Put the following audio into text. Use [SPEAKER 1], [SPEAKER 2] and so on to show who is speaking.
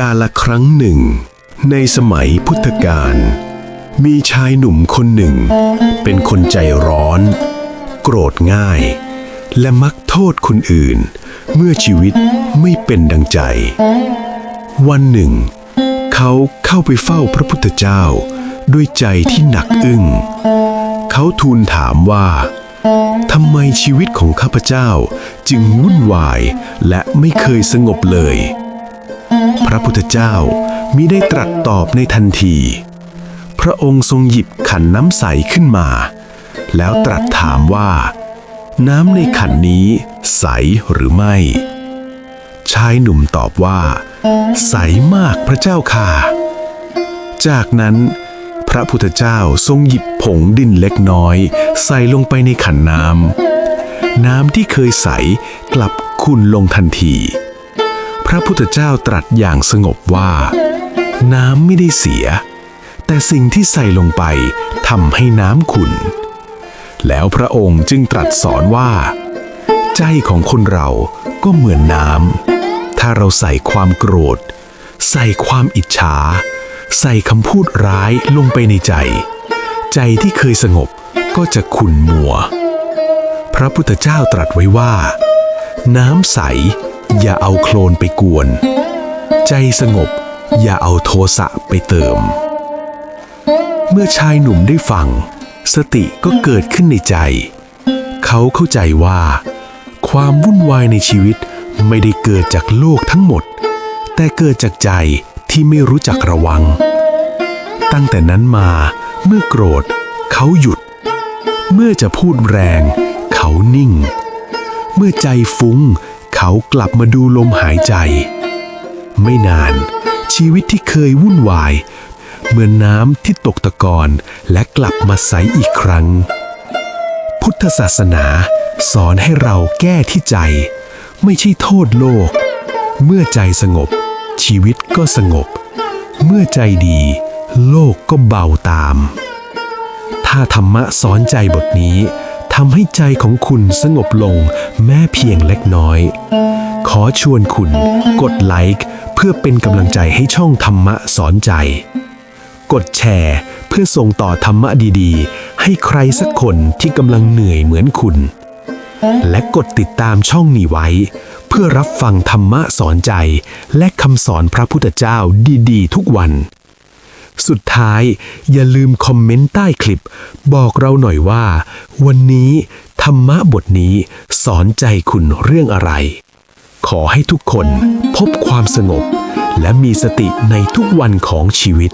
[SPEAKER 1] กาละครั้งหนึ่ง ในสมัยพุทธกาลมีชายหนุ่มคนหนึ่ง เป็นคนใจร้อน โกรธง่าย และมักโทษคนอื่น เมื่อชีวิตไม่เป็นดังใจ วันหนึ่ง เขาเข้าไปเฝ้าพระพุทธเจ้า ด้วยใจที่หนักอึ้ง เขาทูลถามว่าทำไมชีวิตของข้าพเจ้าจึงวุ่นวายและไม่เคยสงบเลย ระพุทธเจ้ามิได้ตรัสตอบในทันที พระองค์ทรงหยิบขันน้ำใสขึ้นมา แล้วตรัสถามว่า น้ำในขันนี้ใสหรือไม่ ชายหนุ่มตอบว่า ใสมากพระเจ้าค่ะ จากนั้น พระพุทธเจ้าทรงหยิบผงดินเล็กน้อย ใส่ลงไปในขันน้ำน้ำที่เคยใสกลับขุ่นลงทันที ระพุทธเจ้าตรัสอย่างสงบว่า น้ำไม่ได้เสีย แต่สิ่งที่ใส่ลงไปทำให้น้ำขุ่นแล้วพระองค์จึงตรัสสอนว่า ใจของคนเราก็เหมือนน้ำถ้าเราใส่ความโกรธ ใส่ความอิจฉา ใส่คำพูดร้ายลงไปในใจ ใจที่เคยสงบก็จะขุ่นมัว พระพุทธเจ้าตรัสไว้ว่า น้ำใส อย่าเอาโคลนไปกวน ใจสงบ อย่าเอาโทสะไปเติม เมื่อชายหนุ่มได้ฟัง สติก็เกิดขึ้นในใจ เขาเข้าใจว่า ความวุ่นวายในชีวิตไม่ได้เกิดจากโลกทั้งหมด แต่เกิดจากใจที่ไม่รู้จักระวัง ตั้งแต่นั้นมาเมื่อโกรธ เขาหยุด เมื่อจะพูดแรง เขานิ่ง เมื่อใจฟุ้ง เขากลับมาดูลมหายใจ ไม่นาน ชีวิตที่เคยวุ่นวาย เหมือนน้ำที่ตกตะกอนและกลับมาใสอีกครั้ง พุทธศาสนาสอนให้เราแก้ที่ใจ ไม่ใช่โทษโลก เมื่อใจสงบ ชีวิตก็สงบ เมื่อใจดี โลกก็เบาตาม ถ้าธรรมะสอนใจบทนี้ำให้ใจของคุณสงบลงแม้เพียงเล็กน้อย ขอชวนคุณกดไลค์เพื่อเป็นกำลังใจให้ช่องธรรมะสอนใจ กดแชร์เพื่อส่งต่อธรรมะดีๆ ให้ใครสักคนที่กำลังเหนื่อยเหมือนคุณ และกดติดตามช่องนี้ไว้ เพื่อรับฟังธรรมะสอนใจ และคำสอนพระพุทธเจ้าดีๆ ทุกวัน สุดท้ายอย่าลืมคอมเมนต์ใต้คลิป บอกเราหน่อยว่า วันนี้ธรรมะบทนี้สอนใจคุณเรื่องอะไร ขอให้ทุกคนพบความสงบ และมีสติในทุกวันของชีวิต